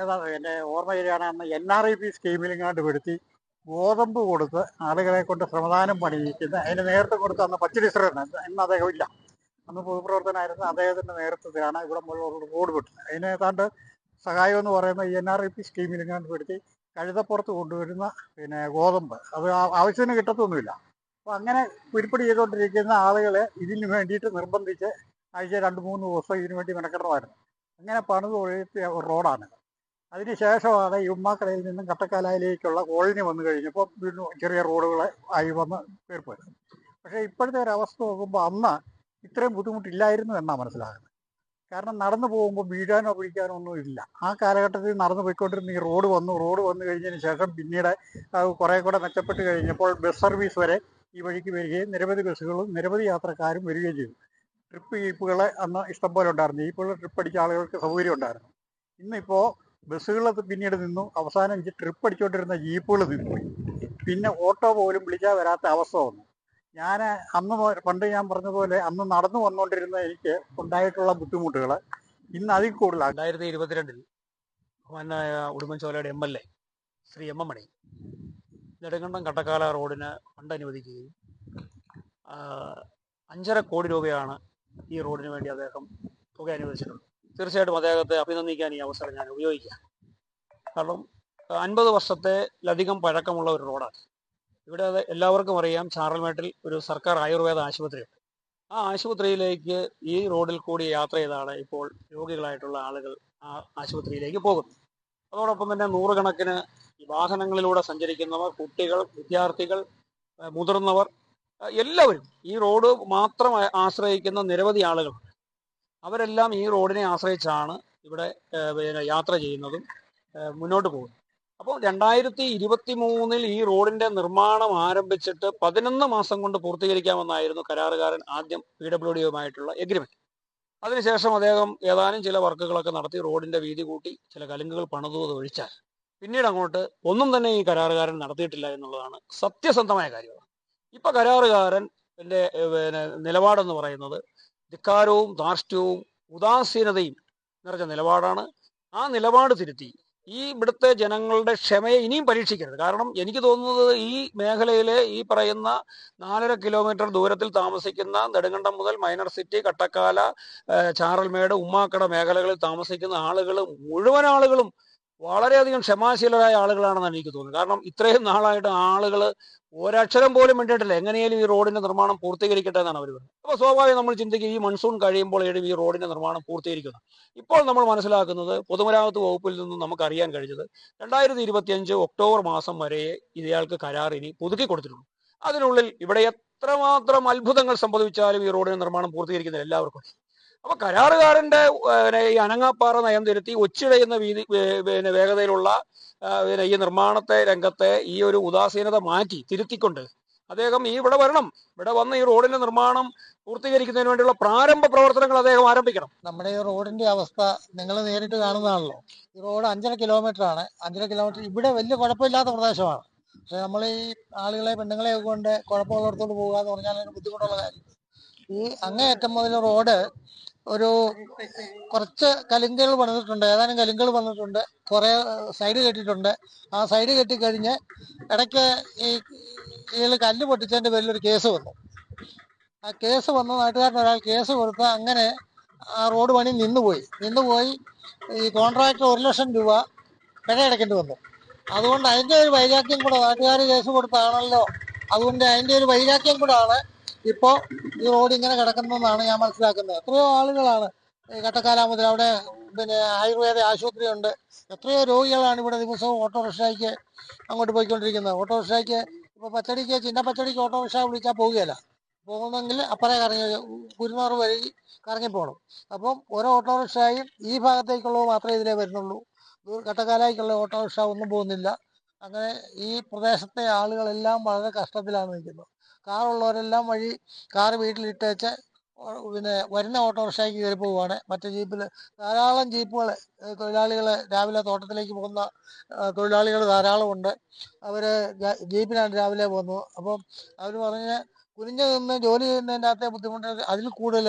Speaker 19: ഏതാ എന്റെ ഓർമ്മ ശരിയാണ് അന്ന് എൻ ആർ ഐ പി സ്കീമിലിങ്ങാണ്ട് പെടുത്തി ഗോതമ്പ് കൊടുത്ത് ആളുകളെ കൊണ്ട് ശ്രമദാനം പണിയിക്കുന്ന അതിന് നേരത്തെ കൊടുത്ത അന്ന് പച്ചടി ശ്രമം ഇന്ന് അദ്ദേഹം ഇല്ല. അന്ന് പൊതുപ്രവർത്തനായിരുന്ന അദ്ദേഹത്തിന്റെ നേതൃത്വത്തിലാണ് ഇവിടെ മുഴുവൻ റോഡ് വിട്ടത് അതിന് ഏതാണ്ട് സഹായം എന്ന് പറയുന്ന എൻ ആർ ഐ പി സ്കീമിൽ കണ്ടുപിടുത്തി കഴുതപ്പുറത്ത് കൊണ്ടുവരുന്ന പിന്നെ ഗോതമ്പ്. അത് ആവശ്യത്തിന് കിട്ടത്തൊന്നുമില്ല. അപ്പോൾ അങ്ങനെ പുരിപ്പടി ചെയ്തുകൊണ്ടിരിക്കുന്ന ആളുകളെ ഇതിന് വേണ്ടിയിട്ട് നിർബന്ധിച്ച് ആഴ്ച രണ്ട് മൂന്ന് ദിവസം ഇതിനു വേണ്ടി മെനക്കെടണമായിരുന്നു. അങ്ങനെ പണിത് ഒഴുകിയ റോഡാണ്. അതിനുശേഷമാണ് ഈ ഉമ്മാക്കടയിൽ നിന്നും കട്ടക്കാലയിലേക്കുള്ള കോളനി വന്നു കഴിഞ്ഞപ്പോൾ വീണ്ടും ചെറിയ റോഡുകൾ ആയി വന്ന് തീർപ്പ് പക്ഷേ ഇപ്പോഴത്തെ ഒരു അവസ്ഥ നോക്കുമ്പോൾ അന്ന് ഇത്രയും ബുദ്ധിമുട്ടില്ലായിരുന്നു എന്നാണ് മനസ്സിലാകുന്നത്. കാരണം നടന്നു പോകുമ്പോൾ വീഴാനോ പിടിക്കാനോ ഒന്നും ഇല്ല. ആ കാലഘട്ടത്തിൽ നടന്നു പോയിക്കൊണ്ടിരുന്ന ഈ റോഡ് വന്നു റോഡ് വന്നു കഴിഞ്ഞതിന് ശേഷം പിന്നീട് കുറേ കൂടെ മെച്ചപ്പെട്ട് കഴിഞ്ഞപ്പോൾ ബസ് സർവീസ് വരെ ഈ വഴിക്ക് വരികയും നിരവധി ബസ്സുകളും നിരവധി യാത്രക്കാരും വരികയും ചെയ്തു. ട്രിപ്പ് ജീപ്പുകളെ അന്ന് ഇഷ്ടംപോലെ ഉണ്ടായിരുന്നു. ജീപ്പുകൾ ട്രിപ്പ് അടിച്ച ആളുകൾക്ക് സൗകര്യം ഉണ്ടായിരുന്നു. ഇന്നിപ്പോൾ ബസ്സുകൾ പിന്നീട് നിന്നു. അവസാനം ട്രിപ്പ് അടിച്ചുകൊണ്ടിരുന്ന ജീപ്പുകൾ നിന്നുപോയി പിന്നെ ഓട്ടോ പോലും വിളിച്ചാൽ വരാത്ത അവസ്ഥ വന്നു. ഞാൻ അന്ന് പണ്ട് ഞാൻ പറഞ്ഞതുപോലെ അന്ന് നടന്നു വന്നുകൊണ്ടിരുന്ന എനിക്ക് ഉണ്ടായിട്ടുള്ള ബുദ്ധിമുട്ടുകൾ ഇന്ന് അതിൽ കൂടുതലാണ്
Speaker 20: രണ്ടായിരത്തി ഇരുപത്തിരണ്ടിൽ ബഹുമാനായ ഉടുമ്പൻചോലയുടെ M L A Shri M M Mani Nedumkandam Kattakkala റോഡിന് ഫണ്ട് അനുവദിക്കുകയും അഞ്ചര കോടി രൂപയാണ് ഈ റോഡിന് വേണ്ടി അദ്ദേഹം തുക അനുവദിച്ചിട്ടുള്ളത് തീർച്ചയായിട്ടും അദ്ദേഹത്തെ അഭിനന്ദിക്കാൻ ഈ അവസരം ഞാൻ ഉപയോഗിക്കാം. കാരണം അൻപത് വർഷത്തെ ലധികം പഴക്കമുള്ള ഒരു റോഡാണ്. ഇവിടെ അത് എല്ലാവർക്കും അറിയാം ചാറൽമേട്ടിൽ ഒരു സർക്കാർ ആയുർവേദ ആശുപത്രിയുണ്ട്. ആ ആശുപത്രിയിലേക്ക് ഈ റോഡിൽ കൂടി യാത്ര ചെയ്താണ് ഇപ്പോൾ രോഗികളായിട്ടുള്ള ആളുകൾ ആ ആശുപത്രിയിലേക്ക് പോകുന്നത്. അതോടൊപ്പം തന്നെ നൂറുകണക്കിന് വാഹനങ്ങളിലൂടെ സഞ്ചരിക്കുന്നവർ കുട്ടികൾ വിദ്യാർത്ഥികൾ മുതിർന്നവർ എല്ലാവരും ഈ റോഡ് മാത്രം ആശ്രയിക്കുന്ന നിരവധി ആളുകളുണ്ട് അവരെല്ലാം ഈ റോഡിനെ ആശ്രയിച്ചാണ് ഇവിടെ യാത്ര ചെയ്യുന്നതും മുന്നോട്ട് പോകുന്നത്. അപ്പോൾ രണ്ടായിരത്തി ഇരുപത്തി മൂന്നിൽ ഈ റോഡിന്റെ നിർമ്മാണം ആരംഭിച്ചിട്ട് പതിനൊന്ന് മാസം കൊണ്ട് പൂർത്തീകരിക്കാമെന്നായിരുന്നു കരാറുകാരൻ ആദ്യം പി ഡബ്ല്യു ഡിയുമായിട്ടുള്ള എഗ്രിമെന്റ് അതിനുശേഷം അദ്ദേഹം ഏതാനും ചില വർക്കുകളൊക്കെ നടത്തി റോഡിന്റെ വീതി കൂട്ടി ചില കലുങ്കുകൾ പണിതു ഒഴിച്ചാൽ പിന്നീട് അങ്ങോട്ട് ഒന്നും തന്നെ ഈ കരാറുകാരൻ നടത്തിയിട്ടില്ല എന്നുള്ളതാണ് സത്യസന്ധമായ കാര്യമാണ്. ഇപ്പൊ കരാറുകാരൻ പിന്നെ നിലപാടെന്ന് പറയുന്നത് ധിക്കാരവും ധാർഷ്ട്യവും ഉദാസീനതയും നിറഞ്ഞ നിലപാടാണ്. ആ നിലപാട് തിരുത്തി ഈ ഇവിടുത്തെ ജനങ്ങളുടെ ക്ഷമയെ ഇനിയും പരീക്ഷിക്കരുത്. കാരണം എനിക്ക് തോന്നുന്നത് ഈ മേഖലയിലെ ഈ പറയുന്ന നാലര കിലോമീറ്റർ ദൂരത്തിൽ താമസിക്കുന്ന നെടുങ്കണ്ടം മുതൽ മൈനർ സിറ്റി കട്ടക്കാല ചാറൽമേട് ഉമ്മാക്കട മേഖലകളിൽ താമസിക്കുന്ന ആളുകൾ മുഴുവൻ ആളുകളും വളരെയധികം ക്ഷമാശീലരായ ആളുകളാണെന്നാണ് എനിക്ക് തോന്നുന്നത്. കാരണം ഇത്രയും നാളായിട്ട് ആളുകൾ ഒരക്ഷരം പോലും വേണ്ടിയിട്ടില്ല എങ്ങനെയാലും ഈ റോഡിന്റെ നിർമ്മാണം പൂർത്തീകരിക്കട്ടെ എന്നാണ് അവർ പറയുന്നത്. അപ്പോൾ സ്വാഭാവികം നമ്മൾ ചിന്തിക്കുക ഈ മൺസൂൺ കഴിയുമ്പോൾ ഏഴും ഈ റോഡിന്റെ നിർമ്മാണം പൂർത്തീകരിക്കുന്നു ഇപ്പോൾ നമ്മൾ മനസ്സിലാക്കുന്നത് പൊതുമരാമത്ത് വകുപ്പിൽ നിന്നും നമുക്ക് അറിയാൻ കഴിഞ്ഞത് രണ്ടായിരത്തി ഇരുപത്തിയഞ്ച് ഒക്ടോബർ മാസം വരെ ഇയാൾക്ക് കരാർ ഇനി പുതുക്കി കൊടുത്തിട്ടുള്ളൂ. അതിനുള്ളിൽ ഇവിടെ എത്രമാത്രം അത്ഭുതങ്ങൾ സംഭവിച്ചാലും ഈ റോഡിന്റെ നിർമ്മാണം പൂർത്തീകരിക്കുന്നത് എല്ലാവർക്കും. അപ്പൊ കരാറുകാരന്റെ ഈ അനങ്ങാപ്പാറ നയം തിരുത്തി ഒച്ചിടയുന്ന വീതി പിന്നെ വേഗതയിലുള്ള പിന്നെ ഈ നിർമ്മാണത്തെ രംഗത്തെ ഈ ഒരു ഉദാസീനത മാറ്റി തിരുത്തിക്കൊണ്ട് അദ്ദേഹം ഈ ഇവിടെ വരണം. ഇവിടെ വന്ന് ഈ റോഡിന്റെ നിർമ്മാണം പൂർത്തീകരിക്കുന്നതിന് വേണ്ടിയുള്ള പ്രാരംഭ പ്രവർത്തനങ്ങൾ അദ്ദേഹം ആരംഭിക്കണം.
Speaker 21: നമ്മുടെ ഈ റോഡിന്റെ അവസ്ഥ നിങ്ങൾ നേരിട്ട് കാണുന്നതാണല്ലോ. ഈ റോഡ് അഞ്ചര കിലോമീറ്റർ ആണ്. അഞ്ചര കിലോമീറ്റർ ഇവിടെ വലിയ കുഴപ്പമില്ലാത്ത പ്രദേശമാണ്. പക്ഷെ നമ്മൾ ഈ ആളുകളെ പെണ്ണുങ്ങളെ കൊണ്ട് കുഴപ്പമുള്ളിടത്തോട്ട് പോകുക എന്ന് പറഞ്ഞാൽ ബുദ്ധിമുട്ടുള്ള കാര്യം. ഈ അങ്ങേയറ്റം മുതൽ റോഡ് ഒരു കുറച്ച് കലുങ്കുകൾ വന്നിട്ടുണ്ട് ഏതാനും കലുങ്കുകൾ വന്നിട്ടുണ്ട് കുറെ സൈഡ് കെട്ടിയിട്ടുണ്ട്. ആ സൈഡ് കെട്ടിക്കഴിഞ്ഞ് ഇടയ്ക്ക് ഈ ഇയാൾ കല്ല് പൊട്ടിച്ചതിന്റെ പേരിൽ ഒരു കേസ് വന്നു. ആ കേസ് വന്ന നാട്ടുകാരൻ ഒരാൾ കേസ് കൊടുത്ത് അങ്ങനെ ആ റോഡ് പണി നിന്നുപോയി. നിന്നുപോയി ഈ കോൺട്രാക്ടർ ഒരു ലക്ഷം രൂപ പിഴ അടയ്ക്കേണ്ടി വന്നു. അതുകൊണ്ട് അതിന്റെ ഒരു വൈരാഗ്യം കൂടെ നാട്ടുകാർ കേസ് കൊടുത്താണല്ലോ. അതുകൊണ്ട് അതിന്റെ ഒരു വൈരാഗ്യം കൂടാണ് ഇപ്പോ ഈ റോഡ് ഇങ്ങനെ കിടക്കുന്നതെന്നാണ് ഞാൻ മനസ്സിലാക്കുന്നത്. എത്രയോ ആളുകളാണ് കട്ടക്കാല മുതൽ അവിടെ പിന്നെ ആയുർവേദ ആശുപത്രിയുണ്ട്. എത്രയോ രോഗികളാണ് ഇവിടെ ദിവസവും ഓട്ടോറിക്ഷയ്ക്ക് അങ്ങോട്ട് പോയിക്കൊണ്ടിരിക്കുന്നത്. ഓട്ടോറിക്ഷയ്ക്ക് ഇപ്പൊ പച്ചടിക്ക് ചിന്ന പച്ചടിക്ക് ഓട്ടോറിക്ഷ വിളിച്ചാൽ പോവുകയല്ല പോകുന്നെങ്കിൽ അപ്പറേ കറങ്ങി കുരുന്നൂറ് വഴി കറങ്ങി പോകണം അപ്പം ഓരോ ഓട്ടോറിക്ഷയും ഈ ഭാഗത്തേക്കുള്ളത് മാത്രമേ ഇതിലേ വരുന്നുള്ളൂ. കട്ടക്കാലായിക്കുള്ള ഓട്ടോറിക്ഷ ഒന്നും പോകുന്നില്ല. അങ്ങനെ ഈ പ്രദേശത്തെ ആളുകളെല്ലാം വളരെ കഷ്ടത്തിലാണ് നിൽക്കുന്നത്. കാറുള്ളവരെല്ലാം വഴി കാറ് വീട്ടിലിട്ടേച്ച് പിന്നെ വരുന്ന ഓട്ടോറിക്ഷയ്ക്ക് കയറി പോവുകയാണ്. മറ്റേ ജീപ്പിൽ ധാരാളം ജീപ്പുകൾ തൊഴിലാളികൾ രാവിലെ തോട്ടത്തിലേക്ക് പോകുന്ന തൊഴിലാളികൾ ധാരാളമുണ്ട് അവർ ജീപ്പിനാണ് രാവിലെ പോകുന്നത്. അപ്പം അവർ പറഞ്ഞ് കുനിഞ്ഞു നിന്ന് ജോലി ചെയ്യുന്നതിന്റെ അകത്തെ ബുദ്ധിമുട്ട് അതിൽ കൂടുതൽ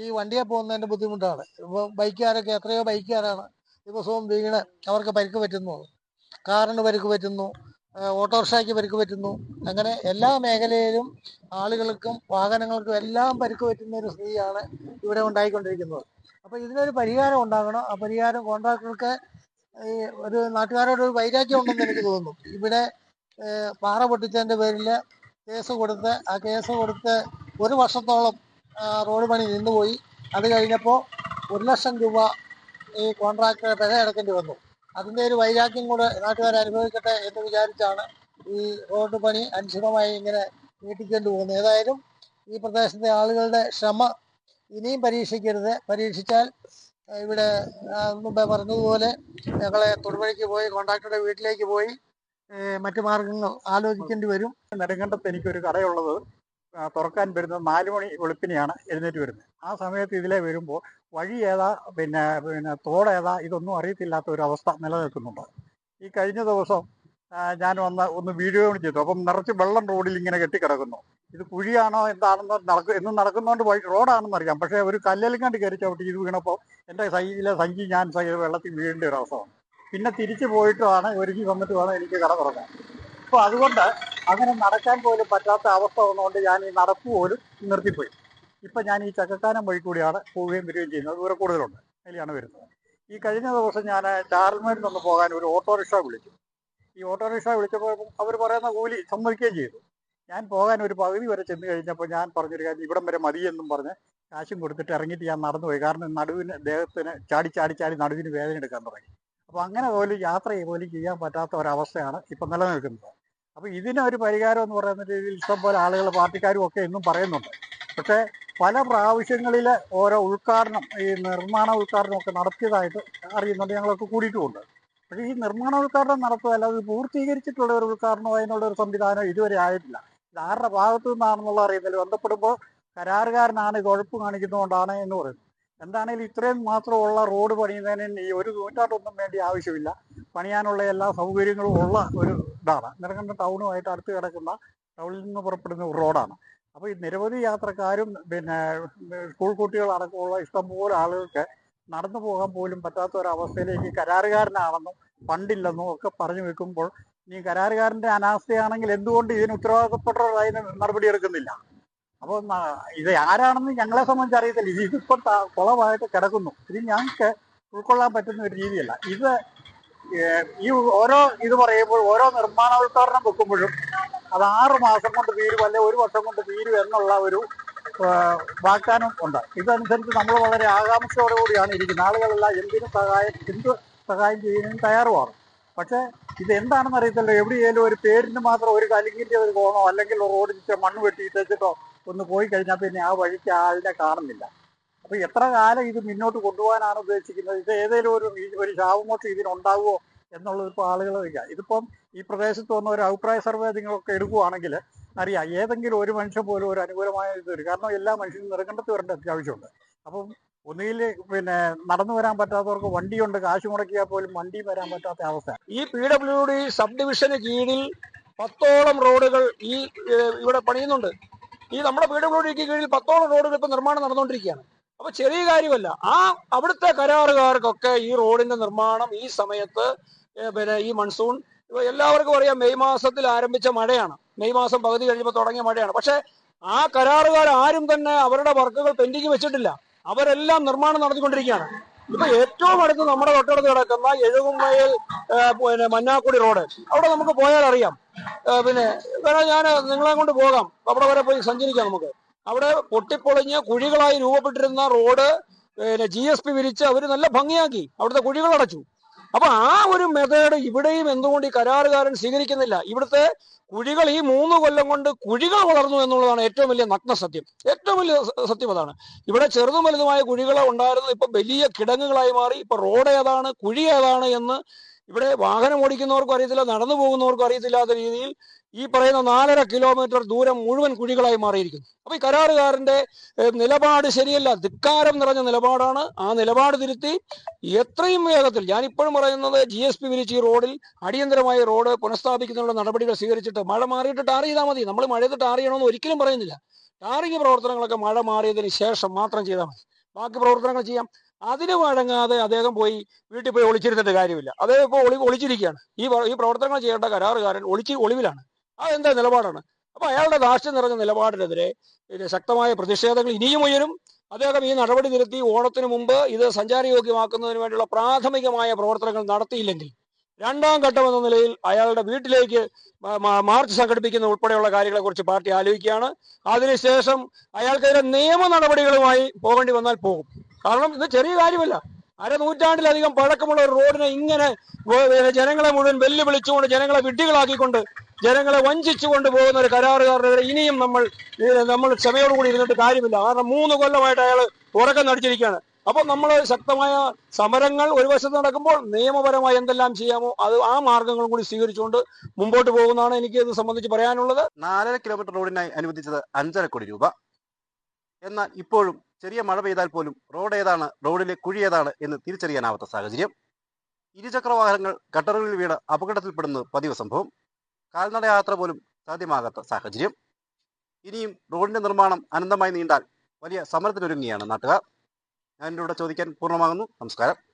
Speaker 21: ഈ വണ്ടിയെ പോകുന്നതിന്റെ ബുദ്ധിമുട്ടാണ്. ഇപ്പോൾ ബൈക്കുകാരൊക്കെ എത്രയോ ബൈക്കുകാരാണ് ദിവസവും വീണ് അവർക്ക് പരിക്ക് പറ്റുന്നു കാറിന് പരിക്ക് പറ്റുന്നു. ഓട്ടോറിക്ഷയ്ക്ക് പരിക്ക് പറ്റുന്നു. അങ്ങനെ എല്ലാ മേഖലയിലും ആളുകൾക്കും വാഹനങ്ങൾക്കും എല്ലാം പരിക്ക് പറ്റുന്ന ഒരു സ്ഥിതിയാണ് ഇവിടെ ഉണ്ടായിക്കൊണ്ടിരിക്കുന്നത്. അപ്പോൾ ഇതിനൊരു പരിഹാരം ഉണ്ടാകണം. ആ പരിഹാരം കോൺട്രാക്ടർക്ക് ഈ ഒരു നാട്ടുകാരോട് ഒരു വൈരാഗ്യം ഉണ്ടെന്ന് എനിക്ക് തോന്നുന്നു. ഇവിടെ പാറ പൊട്ടിച്ചതിന്റെ പേരിൽ കേസ് കൊടുത്ത് ആ കേസ് കൊടുത്ത് ഒരു വർഷത്തോളം റോഡ് പണി നിന്നുപോയി. അത് കഴിഞ്ഞപ്പോൾ ഒരു ലക്ഷം രൂപ ഈ കോൺട്രാക്ടർ പിഴ അടക്കേണ്ടി വന്നു. അതിന്റെ ഒരു വൈരാഗ്യം കൂടെ നാട്ടുകാർ അനുഭവിക്കട്ടെ എന്ന് വിചാരിച്ചാണ് ഈ റോഡ് പണി അനിശ്ചിതമായി ഇങ്ങനെ നീട്ടിക്കൊണ്ടു പോകുന്നത്. ഏതായാലും ഈ പ്രദേശത്തെ ആളുകളുടെ ക്ഷമ ഇനിയും പരീക്ഷിക്കരുത്. പരീക്ഷിച്ചാൽ ഇവിടെ മുമ്പേ പറഞ്ഞതുപോലെ ഞങ്ങളെ തൊടുപുഴയ്ക്ക് പോയി കോൺട്രാക്ടറുടെ വീട്ടിലേക്ക് പോയി മറ്റു മാർഗങ്ങൾ ആലോചിക്കേണ്ടി വരും.
Speaker 19: നെടുങ്കണ്ടത്ത് എനിക്കൊരു കടയുള്ളത് തുറക്കാൻ വരുന്നത് നാല് മണി വെളുപ്പിനെയാണ് എഴുന്നേറ്റ് വരുന്നത്. ആ സമയത്ത് ഇതിലെ വരുമ്പോൾ വഴി ഏതാ പിന്നെ പിന്നെ തോടേതാ ഇതൊന്നും അറിയത്തില്ലാത്ത ഒരു അവസ്ഥ നിലനിൽക്കുന്നുണ്ട്. ഈ കഴിഞ്ഞ ദിവസം ഞാൻ വന്ന് ഒന്ന് വീഡിയോ ചെയ്തു. അപ്പം നിറച്ച് വെള്ളം റോഡിൽ ഇങ്ങനെ കെട്ടിക്കിടക്കുന്നു. ഇത് കുഴിയാണോ എന്താണെന്നോ നടക്കും എന്നും നടക്കുന്നതുകൊണ്ട് വഴി റോഡാണെന്ന് അറിയാം. പക്ഷേ ഒരു കല്ലിലും കണ്ട് കയറി ചവിട്ടി ഇത് വീണപ്പോൾ എന്റെ സൈഡിലെ സഞ്ചി ഞാൻ വെള്ളത്തിൽ വീഴേണ്ട ഒരു അവസ്ഥ പിന്നെ തിരിച്ചു പോയിട്ടുമാണ് ഒരുങ്ങി വന്നിട്ട് വേണം എനിക്ക് കട തുറക്കാൻ. അപ്പോൾ അതുകൊണ്ട് അങ്ങനെ നടക്കാൻ പോലും പറ്റാത്ത അവസ്ഥ വന്നുകൊണ്ട് ഞാൻ ഈ നടപ്പ് പോലും നിർത്തിപ്പോയി. ഇപ്പൊ ഞാൻ ഈ ചക്കക്കാനം വഴി കൂടിയാണ് പോവുകയും വരികയും ചെയ്യുന്നത്. ദൂരെ കൂടുതലുണ്ട്. അതിലാണ് വരുന്നത്. ഈ കഴിഞ്ഞ ദിവസം ഞാൻ ചാർമേരിൽ നിന്ന് പോകാൻ ഒരു ഓട്ടോറിക്ഷ വിളിച്ചു. ഈ ഓട്ടോറിക്ഷ വിളിച്ചപ്പോൾ അവർ പറയുന്ന കൂലി സമ്മതിക്കുകയും ചെയ്തു. ഞാൻ പോകാൻ ഒരു പകുതി വരെ ചെന്ന് കഴിഞ്ഞപ്പോൾ ഞാൻ പറഞ്ഞൊരു കാര്യം ഇവിടം വരെ മതി എന്നും പറഞ്ഞ് കാശും കൊടുത്തിട്ട് ഇറങ്ങിയിട്ട് ഞാൻ നടന്നുപോയി കാരണം നടുവിന് ദേഹത്തിന് ചാടി ചാടി ചാടി നടുവിന് വേദന എടുക്കാൻ തുടങ്ങി. അപ്പോൾ അങ്ങനെ പോലും യാത്ര പോലും ചെയ്യാൻ പറ്റാത്ത ഒരവസ്ഥയാണ് ഇപ്പം നിലനിൽക്കുന്നത്. അപ്പോൾ ഇതിനൊരു പരിഹാരം എന്ന് പറയുന്ന രീതിയിൽ ഇഷ്ടം പോലെ ആളുകൾ പാർട്ടിക്കാരും ഒക്കെ എന്നും പറയുന്നുണ്ട്. പക്ഷേ പല പ്രാവശ്യങ്ങളിൽ ഓരോ ഉദ്ഘാടനം ഈ നിർമ്മാണ ഉദ്ഘാടനം ഒക്കെ നടത്തിയതായിട്ട് അറിയുന്നുണ്ട് ഞങ്ങളൊക്കെ കൂടിയിട്ടുമുണ്ട്. പക്ഷേ ഈ നിർമ്മാണ ഉദ്ഘാടനം നടത്തുക അത് പൂർത്തീകരിച്ചിട്ടുള്ള ഒരു ഉദ്ഘാടനം അതിനുള്ള ഒരു സംവിധാനം ഇതുവരെ ആയിട്ടില്ല. ഇത് ആരുടെ ഭാഗത്തു നിന്നാണെന്നുള്ള അറിയുന്നില്ല ബന്ധപ്പെടുമ്പോൾ കരാറുകാരനാണ് ഇത് ഉഴപ്പ് കാണിക്കുന്നതുകൊണ്ടാണ് എന്ന് പറയുന്നു എന്താണെങ്കിലും ഇത്രയും മാത്രമുള്ള റോഡ് പണിയുന്നതിന് ഈ ഒരു നൂറ്റാണ്ടൊന്നും വേണ്ടി ആവശ്യമില്ല. പണിയാനുള്ള എല്ലാ സൗകര്യങ്ങളും ഉള്ള ഒരു ഇതാണ്. നെടുങ്കണ്ടം ടൗണുമായിട്ട് അടുത്ത് കിടക്കുന്ന ടൗണിൽ നിന്ന് പുറപ്പെടുന്ന ഒരു റോഡാണ്. അപ്പോൾ ഈ നിരവധി യാത്രക്കാരും പിന്നെ സ്കൂൾ കുട്ടികളടക്കമുള്ള ഇഷ്ടംപോലെ ആളുകൾക്ക് നടന്നു പോകാൻ പോലും പറ്റാത്ത ഒരു അവസ്ഥയിലേക്ക് കരാറുകാരനാണെന്നും ഫണ്ടില്ലെന്നും ഒക്കെ പറഞ്ഞു വെക്കുമ്പോൾ ഇനി കരാറുകാരന്റെ അനാസ്ഥയാണെങ്കിൽ എന്തുകൊണ്ട് ഇതിന് ഉത്തരവാദിത്തപ്പെട്ടവരായി നടപടിയെടുക്കുന്നില്ല? അപ്പോൾ ഇത് ആരാണെന്ന് ഞങ്ങളെ സംബന്ധിച്ച് അറിയത്തില്ല. ഇത് ഇതിപ്പോൾ കുളമായിട്ട് കിടക്കുന്നു. ഇത് ഞങ്ങൾക്ക് ഉൾക്കൊള്ളാൻ പറ്റുന്ന ഒരു രീതിയല്ല. ഇത് ഈ ഓരോ ഇത് പറയുമ്പോൾ ഓരോ നിർമ്മാണോദ്ഘാടനം വെക്കുമ്പോഴും അത് ആറ് മാസം കൊണ്ട് തീരും അല്ലെ ഒരു വർഷം കൊണ്ട് തീരും എന്നുള്ള ഒരു വാഗ്ദാനം ഉണ്ട്. ഇതനുസരിച്ച് നമ്മൾ വളരെ ആകാംക്ഷയോടെ കൂടിയാണ് ഇരിക്കുന്നത്. ആളുകളെല്ലാം എന്തിനും സഹായം എന്ത് സഹായം ചെയ്യുന്നതിനും തയ്യാറുമാണ്. പക്ഷേ ഇത് എന്താണെന്ന് അറിയത്തില്ല. എവിടെയെങ്കിലും ഒരു പേരിന് മാത്രം ഒരു കലിങ്ങിന്റെ ഒരു കോണോ അല്ലെങ്കിൽ റോഡിന്റെ മണ്ണ് വെട്ടിയിട്ടോ ഒന്ന് പോയി കഴിഞ്ഞാൽ പിന്നെ ആ വഴിക്ക് ആളിനെ കാണുന്നില്ല. അപ്പൊ എത്ര കാലം ഇത് മുന്നോട്ട് കൊണ്ടുപോകാനാണ് ഉദ്ദേശിക്കുന്നത്? ഇത് ഏതെങ്കിലും ഒരു ഒരു ശാപമോക്ഷം ഇതിനുണ്ടാവുമോ എന്നുള്ളത് ഇപ്പോൾ വയ്ക്കുക ഇതിപ്പം ഈ പ്രദേശത്ത് വന്ന ഒരു അഭിപ്രായ സർവേ നിങ്ങളൊക്കെ എടുക്കുവാണെങ്കിൽ അറിയാം ഏതെങ്കിലും ഒരു മനുഷ്യൻ പോലും ഒരു അനുകൂലമായ ഇത് വരും. കാരണം എല്ലാ മനുഷ്യനും നിറകണ്ടത്ത് വരേണ്ട അത്യാവശ്യമുണ്ട്. അപ്പം ഒന്നുകിൽ പിന്നെ നടന്നു വരാൻ പറ്റാത്തവർക്ക് വണ്ടിയുണ്ട് കാശ് മുടക്കിയാൽ പോലും വണ്ടി വരാൻ പറ്റാത്ത അവസ്ഥ.
Speaker 20: ഈ പി ഡബ്ല്യു ഡി സബ് ഡിവിഷന് കീഴിൽ പത്തോളം റോഡുകൾ ഈ ഇവിടെ പണിയുന്നുണ്ട്. ഈ നമ്മുടെ പി ഡബ്ല്യു ഡിക്ക് കീഴിൽ പത്തോളം റോഡുകൾ ഇപ്പൊ നിർമ്മാണം നടന്നുകൊണ്ടിരിക്കുകയാണ്. അപ്പൊ ചെറിയ കാര്യമല്ല ആ അവിടുത്തെ കരാറുകാർക്കൊക്കെ ഈ റോഡിന്റെ നിർമ്മാണം ഈ സമയത്ത് പിന്നെ ഈ മൺസൂൺ എല്ലാവർക്കും അറിയാം മെയ് മാസത്തിൽ ആരംഭിച്ച മഴയാണ്. മെയ് മാസം പകുതി കഴിയുമ്പോൾ തുടങ്ങിയ മഴയാണ്. പക്ഷെ ആ കരാറുകാർ ആരും തന്നെ അവരുടെ വർക്കുകൾ പെൻഡിങ് വെച്ചിട്ടില്ല. അവരെല്ലാം നിർമ്മാണം നടത്തിക്കൊണ്ടിരിക്കുകയാണ്. ഇപ്പൊ ഏറ്റവും അടുത്ത് നമ്മുടെ തൊട്ടടുത്ത് കിടക്കുന്ന എഴുകുമ്മയിൽ ഏഹ്, പിന്നെ മന്നാക്കുടി റോഡ്. അവിടെ നമുക്ക് പോയാൽ അറിയാം പിന്നെ വേണേ ഞാൻ നിങ്ങളെ കൊണ്ട് പോകാം. അവിടെ വരെ പോയി സഞ്ചരിക്കാം നമുക്ക്. അവിടെ പൊട്ടിപ്പൊളിഞ്ഞ് കുഴികളായി രൂപപ്പെട്ടിരുന്ന റോഡ് പിന്നെ ജി എസ് പി വിരിച്ച് അവർ നല്ല ഭംഗിയാക്കി. അവിടുത്തെ കുഴികൾ അടച്ചു. അപ്പൊ ആ ഒരു മെത്തേഡ് ഇവിടെയും എന്തുകൊണ്ട് ഈ കരാറുകാരൻ സ്വീകരിക്കുന്നില്ല? ഇവിടുത്തെ കുഴികൾ ഈ മൂന്ന് കൊല്ലം കൊണ്ട് കുഴികൾ വളർന്നു എന്നുള്ളതാണ് ഏറ്റവും വലിയ നഗ്ന സത്യം. ഏറ്റവും വലിയ സത്യം അതാണ്. ഇവിടെ ചെറുതും വലുതുമായ കുഴികൾ ഉണ്ടായിരുന്നത് ഇപ്പൊ വലിയ കിടങ്ങുകളായി മാറി. ഇപ്പൊ റോഡ് ഏതാണ് കുഴി ഏതാണ് എന്ന് ഇവിടെ വാഹനം ഓടിക്കുന്നവർക്കും അറിയത്തില്ല നടന്നു പോകുന്നവർക്കും അറിയത്തില്ലാത്ത രീതിയിൽ ഈ പറയുന്ന നാലര കിലോമീറ്റർ ദൂരം മുഴുവൻ കുഴികളായി മാറിയിരിക്കുന്നു. അപ്പൊ ഈ കരാറുകാരന്റെ നിലപാട് ശരിയല്ല. ധിക്കാരം നിറഞ്ഞ നിലപാടാണ്. ആ നിലപാട് തിരുത്തി എത്രയും വേഗത്തിൽ ഞാൻ ഇപ്പോഴും പറയുന്നത് ജി എസ് പി വിരിച്ച് ഈ റോഡിൽ അടിയന്തരമായി റോഡ് പുനഃസ്ഥാപിക്കുന്നതിനുള്ള നടപടികൾ സ്വീകരിച്ചിട്ട് മഴ മാറിയിട്ട് ടാർ ചെയ്താൽ മതി. നമ്മൾ മഴയത്ത് ടാർ ചെയ്യണമെന്ന് ഒരിക്കലും പറയുന്നില്ല. ടാറിങ് പ്രവർത്തനങ്ങളൊക്കെ മഴ മാറിയതിന് ശേഷം മാത്രം ചെയ്താൽ മതി. ബാക്കി പ്രവർത്തനങ്ങൾ ചെയ്യാം. അതിന് വഴങ്ങാതെ അദ്ദേഹം പോയി വീട്ടിൽ പോയി ഒളിച്ചിരുന്നിട്ട് കാര്യമില്ല. അദ്ദേഹം ഇപ്പോൾ ഒളി ഒളിച്ചിരിക്കുകയാണ്. ഈ ഈ പ്രവർത്തനങ്ങൾ ചെയ്യേണ്ട കരാറുകാരൻ ഒളിച്ച് ഒളിവിലാണ്. അതെന്താ നിലപാടാണ്? അപ്പൊ അയാളുടെ ധാർഷ്ട്യം നിറഞ്ഞ നിലപാടിനെതിരെ ശക്തമായ പ്രതിഷേധങ്ങൾ ഇനിയും ഉയരും. അദ്ദേഹം ഈ നടപടി നിരത്തി ഓണത്തിന് മുമ്പ് ഇത് സഞ്ചാരയോഗ്യമാക്കുന്നതിന് വേണ്ടിയുള്ള പ്രാഥമികമായ പ്രവർത്തനങ്ങൾ നടത്തിയില്ലെങ്കിൽ രണ്ടാം ഘട്ടം എന്ന നിലയിൽ അയാളുടെ വീട്ടിലേക്ക് മാർച്ച് സംഘടിപ്പിക്കുന്ന ഉൾപ്പെടെയുള്ള കാര്യങ്ങളെ കുറിച്ച് പാർട്ടി ആലോചിക്കുകയാണ്. അതിനുശേഷം അയാൾക്കെതിരെ നിയമ നടപടികളുമായി പോകേണ്ടി വന്നാൽ പോകും. കാരണം ഇത് ചെറിയ കാര്യമല്ല. അരനൂറ്റാണ്ടിലധികം പഴക്കമുള്ള ഒരു റോഡിനെ ഇങ്ങനെ ജനങ്ങളെ മുഴുവൻ വെല്ലുവിളിച്ചുകൊണ്ട് ജനങ്ങളെ വിഡ്ഢികളാക്കിക്കൊണ്ട് ജനങ്ങളെ വഞ്ചിച്ചുകൊണ്ട് പോകുന്ന ഒരു കരാറുകാരനെതിരെ ഇനിയും നമ്മൾ നമ്മൾ ക്ഷമയോടുകൂടി ഇരുന്നിട്ട് കാര്യമില്ല. കാരണം മൂന്ന് കൊല്ലമായിട്ട് അയാൾ ഉറക്കം നടിച്ചിരിക്കുകയാണ്. അപ്പോൾ നമ്മൾ ശക്തമായ സമരങ്ങൾ ഒരു വശത്ത് നടക്കുമ്പോൾ നിയമപരമായി എന്തെല്ലാം ചെയ്യാമോ അത് ആ മാർഗങ്ങളും കൂടി സ്വീകരിച്ചുകൊണ്ട് മുമ്പോട്ട് പോകുന്നതാണ് എനിക്ക് ഇത് സംബന്ധിച്ച് പറയാനുള്ളത്.
Speaker 1: നാലര കിലോമീറ്റർ റോഡിനായി അനുവദിച്ചത് അഞ്ചര കോടി രൂപ. എന്നാൽ ഇപ്പോഴും ചെറിയ മഴ പെയ്താൽ പോലും റോഡ് ഏതാണ് റോഡിലെ കുഴി ഏതാണ് എന്ന് തിരിച്ചറിയാനാവാത്ത സാഹചര്യം. ഇരുചക്ര വാഹനങ്ങൾ ഗട്ടറുകളിൽ വീണ് അപകടത്തിൽപ്പെടുന്നത് പതിവ് സംഭവം. കാൽനട യാത്ര പോലും സാധ്യമാകാത്ത സാഹചര്യം. ഇനിയും റോഡിന്റെ നിർമ്മാണം അനന്തമായി നീണ്ടാൽ വലിയ സമരത്തിനൊരുങ്ങിയാണ് നാട്ടുകാർ. ഞാൻ ഇവിടെ ചോദിക്കാൻ പൂർണമാകുന്നു. നമസ്കാരം.